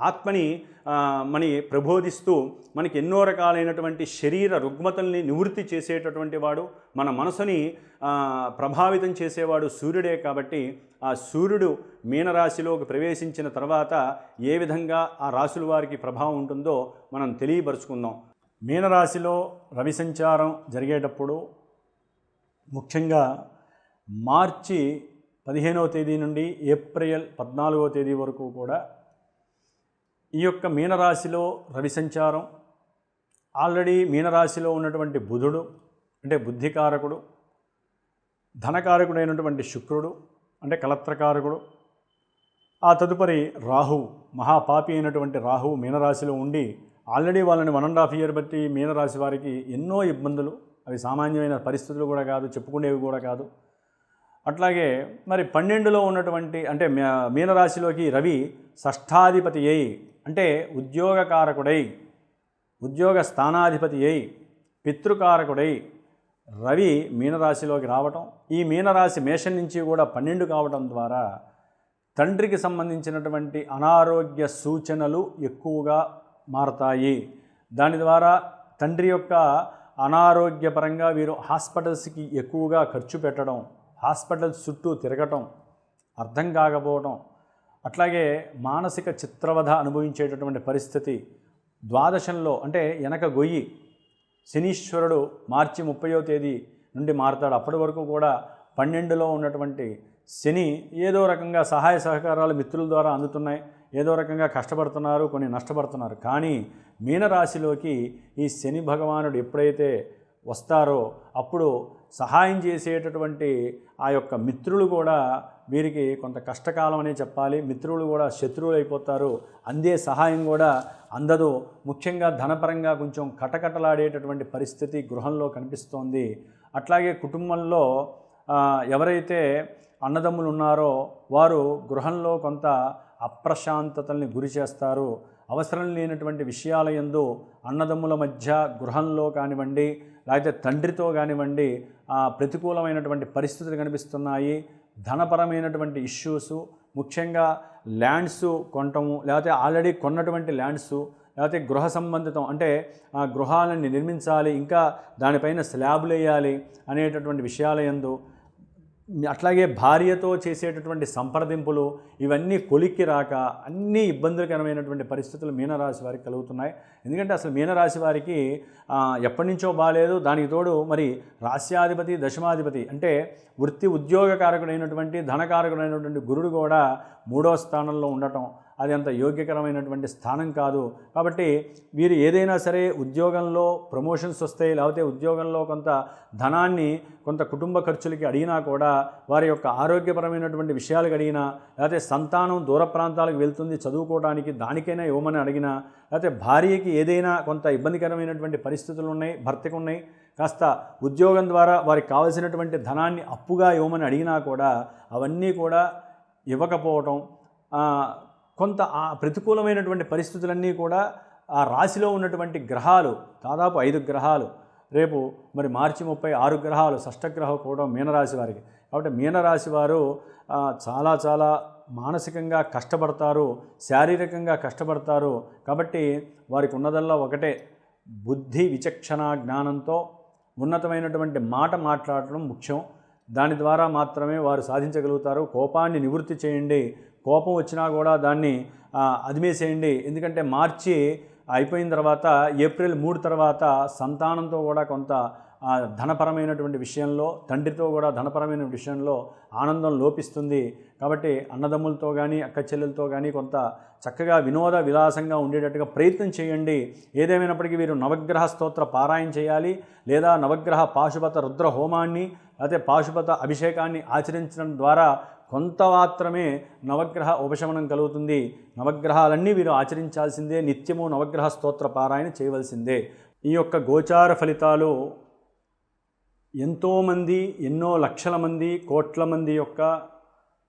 ఆత్మని మని ప్రబోధిస్తూ మనకి ఎన్నో రకాలైనటువంటి శరీర రుగ్మతల్ని నివృత్తి చేసేటటువంటి వాడు మన మనసుని ప్రభావితం చేసేవాడు సూర్యుడే కాబట్టి ఆ సూర్యుడు మీనరాశిలోకి ప్రవేశించిన తర్వాత ఏ విధంగా ఆ రాశుల వారికి ప్రభావం ఉంటుందో మనం తెలియపరుచుకుందాం. మీనరాశిలో రవి సంచారం జరిగేటప్పుడు ముఖ్యంగా మార్చి పదిహేనవ తేదీ నుండి ఏప్రిల్ పద్నాలుగవ తేదీ వరకు కూడా ఈ యొక్క మీనరాశిలో రవి సంచారం ఆల్రెడీ మీనరాశిలో ఉన్నటువంటి బుధుడు అంటే బుద్ధికారకుడు ధనకారకుడైనటువంటి శుక్రుడు అంటే కలత్రకారకుడు ఆ తదుపరి రాహువు మహాపాపి అయినటువంటి రాహువు మీనరాశిలో ఉండి ఆల్రెడీ వాళ్ళని వన్ అండ్ హాఫ్ ఇయర్ బట్టి మీనరాశి వారికి ఎన్నో ఇబ్బందులు అవి సామాన్యమైన పరిస్థితులు కూడా కాదు చెప్పుకునేవి కూడా కాదు. అట్లాగే మరి పన్నెండులో ఉన్నటువంటి అంటే మీనరాశిలోకి రవి షష్ఠాధిపతి అయి అంటే ఉద్యోగకారకుడై ఉద్యోగ స్థానాధిపతి అయి పితృకారకుడై రవి మీనరాశిలోకి రావటం ఈ మీనరాశి మేషం నుంచి కూడా పన్నెండు కావటం ద్వారా తండ్రికి సంబంధించినటువంటి అనారోగ్య సూచనలు ఎక్కువగా మారతాయి. దాని ద్వారా తండ్రి యొక్క అనారోగ్యపరంగా వీరు హాస్పిటల్స్కి ఎక్కువగా ఖర్చు పెట్టడం హాస్పిటల్స్ చుట్టూ తిరగటం అర్థం కాకపోవడం అట్లాగే మానసిక చిత్రవధ అనుభవించేటటువంటి పరిస్థితి ద్వాదశంలో అంటే వెనక గొయ్యి శనీశ్వరుడు మార్చి ముప్పయో తేదీ నుండి మారుతాడు. అప్పటి వరకు కూడా పన్నెండులో ఉన్నటువంటి శని ఏదో రకంగా సహాయ సహకారాలు మిత్రుల ద్వారా అందుతున్నాయి. ఏదో రకంగా కష్టపడుతున్నారు కొన్ని నష్టపడుతున్నారు. కానీ మీనరాశిలోకి ఈ శని భగవానుడు ఎప్పుడైతే వస్తారో అప్పుడు సహాయం చేసేటటువంటి ఆ యొక్క మిత్రులు కూడా వీరికి కొంత కష్టకాలం అనే చెప్పాలి. మిత్రులు కూడా శత్రువులు అయిపోతారు. అందే సహాయం కూడా అందదు. ముఖ్యంగా ధనపరంగా కొంచెం కటకటలాడేటటువంటి పరిస్థితి గృహంలో కనిపిస్తోంది. అట్లాగే కుటుంబంలో ఎవరైతే అన్నదమ్ములు ఉన్నారో వారు గృహంలో కొంత అప్రశాంతతల్ని గురి చేస్తారు. అవసరం లేనటువంటి విషయాల యందు అన్నదమ్ముల మధ్య గృహంలో కానివ్వండి లేకపోతే తండ్రితో కానివ్వండి ప్రతికూలమైనటువంటి పరిస్థితులు కనిపిస్తున్నాయి. ధనపరమైనటువంటి ఇష్యూస్ ముఖ్యంగా ల్యాండ్స్ కొనటము లేకపోతే ఆల్రెడీ కొన్నటువంటి ల్యాండ్స్ లేకపోతే గృహ సంబంధితం అంటే ఆ గృహాలని నిర్మించాలి ఇంకా దానిపైన స్లాబ్లు వేయాలి అనేటటువంటి విషయాల ఎందు అట్లాగే భార్యతో చేసేటటువంటి సంప్రదింపులు ఇవన్నీ కొలిక్కి రాక అన్ని ఇబ్బందికరమైనటువంటి పరిస్థితులు మీనరాశి వారికి కలుగుతున్నాయి. ఎందుకంటే అసలు మీనరాశి వారికి ఎప్పటి నుంచో బాగాలేదు దానికి తోడు మరి రాస్యాధిపతి దశమాధిపతి అంటే వృత్తి ఉద్యోగకారకుడైనటువంటి ధనకారకుడైనటువంటి గురుడు కూడా మూడో స్థానంలో ఉండటం అది అంత యోగ్యకరమైనటువంటి స్థానం కాదు. కాబట్టి వీరు ఏదైనా సరే ఉద్యోగంలో ప్రమోషన్స్ వస్తాయి లేకపోతే ఉద్యోగంలో కొంత ధనాన్ని కొంత కుటుంబ ఖర్చులకి అడిగినా కూడా వారి యొక్క ఆరోగ్యపరమైనటువంటి విషయాలకు అడిగినా లేకపోతే సంతానం దూర ప్రాంతాలకు వెళ్తుంది చదువుకోవడానికి దానికైనా ఇవ్వమని అడిగినా లేకపోతే భార్యకి ఏదైనా కొంత ఇబ్బందికరమైనటువంటి పరిస్థితులు ఉన్నాయి భర్తకు ఉన్నాయి కాస్త ఉద్యోగం ద్వారా వారికి కావలసినటువంటి ధనాన్ని అప్పుగా ఇవ్వమని అడిగినా కూడా అవన్నీ కూడా ఇవ్వకపోవటం కొంత ఆ ప్రతికూలమైనటువంటి పరిస్థితులన్నీ కూడా ఆ రాశిలో ఉన్నటువంటి గ్రహాలు దాదాపు ఐదు గ్రహాలు రేపు మరి మార్చి ముప్పై ఆరు గ్రహాలు షష్టగ్రహం కూడా మీనరాశి వారికి. కాబట్టి మీనరాశి వారు చాలా చాలా మానసికంగా కష్టపడతారు శారీరకంగా కష్టపడతారు. కాబట్టి వారికి ఉన్నదల్లా ఒకటే బుద్ధి విచక్షణ జ్ఞానంతో ఉన్నతమైనటువంటి మాట మాట్లాడటం ముఖ్యం. దాని ద్వారా మాత్రమే వారు సాధించగలుగుతారు. కోపాన్ని నివృత్తి చేయండి. కోపం వచ్చినా కూడా దాన్ని అదిమేసేయండి. ఎందుకంటే మార్చి అయిపోయిన తర్వాత ఏప్రిల్ మూడు తర్వాత సంతానంతో కూడా కొంత ధనపరమైనటువంటి విషయంలో తండ్రితో కూడా ధనపరమైన విషయంలో ఆనందం లోపిస్తుంది. కాబట్టి అన్నదమ్ములతో కానీ అక్క చెల్లెలతో కానీ కొంత చక్కగా వినోద విలాసంగా ఉండేటట్టుగా ప్రయత్నం చేయండి. ఏదేమైనప్పటికీ వీరు నవగ్రహ స్తోత్ర పారాయణ చేయాలి. లేదా నవగ్రహ పాశుపత రుద్ర హోమాన్ని లేకపోతే పాశుపత అభిషేకాన్ని ఆచరించడం ద్వారా కొంత మాత్రమే నవగ్రహ ఉపశమనం కలుగుతుంది. నవగ్రహాలన్నీ వీరు ఆచరించాల్సిందే. నిత్యము నవగ్రహ స్తోత్ర పారాయణ చేయవలసిందే. ఈ యొక్క గోచార ఫలితాలు ఎంతోమంది ఎన్నో లక్షల మంది కోట్ల మంది యొక్క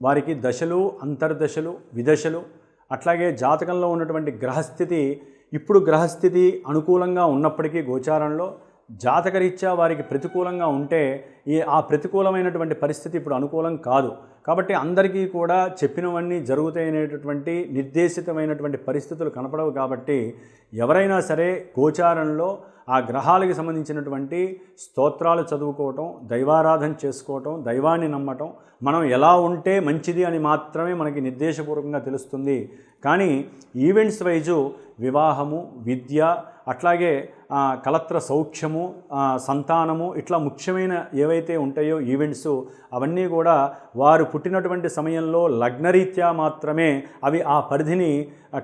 వారికి దశలు అంతర్దశలు విదశలు అట్లాగే జాతకంలో ఉన్నటువంటి గ్రహస్థితి ఇప్పుడు గ్రహస్థితి అనుకూలంగా ఉన్నప్పటికీ గోచారంలో జాతకరీత్యా వారికి ప్రతికూలంగా ఉంటే ఈ ఆ ప్రతికూలమైనటువంటి పరిస్థితి ఇప్పుడు అనుకూలం కాదు. కాబట్టి అందరికీ కూడా చెప్పినవన్నీ జరుగుతాయనేటటువంటి నిర్దేశితమైనటువంటి పరిస్థితులు కనపడవు కాబట్టి ఎవరైనా సరే గోచారంలో ఆ గ్రహాలకి సంబంధించినటువంటి స్తోత్రాలు చదువుకోవటం దైవారాధన చేసుకోవటం దైవాన్ని నమ్మటం మనం ఎలా ఉంటే మంచిది అని మాత్రమే మనకి నిర్దేశపూర్వకంగా తెలుస్తుంది. కానీ ఈవెంట్స్ వైజు వివాహము విద్య అట్లాగే కలత్ర సౌఖ్యము సంతానము ఇట్లా ముఖ్యమైన ఏవైతే ఉంటాయో ఈవెంట్స్ అవన్నీ కూడా వారు పుట్టినటువంటి సమయంలో లగ్నరీత్యా మాత్రమే అవి ఆ పరిధిని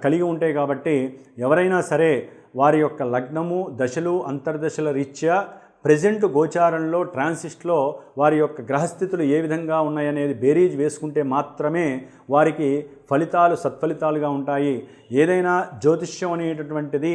కలిగి ఉంటాయి కాబట్టి ఎవరైనా సరే వారి యొక్క లగ్నము దశలు అంతర్దశల రీత్యా ప్రజెంట్ గోచారంలో ట్రాన్సిస్ట్లో వారి యొక్క గ్రహస్థితులు ఏ విధంగా ఉన్నాయనేది బేరీజ్ వేసుకుంటే మాత్రమే వారికి ఫలితాలు సత్ఫలితాలుగా ఉంటాయి. ఏదైనా జ్యోతిష్యం అనేటటువంటిది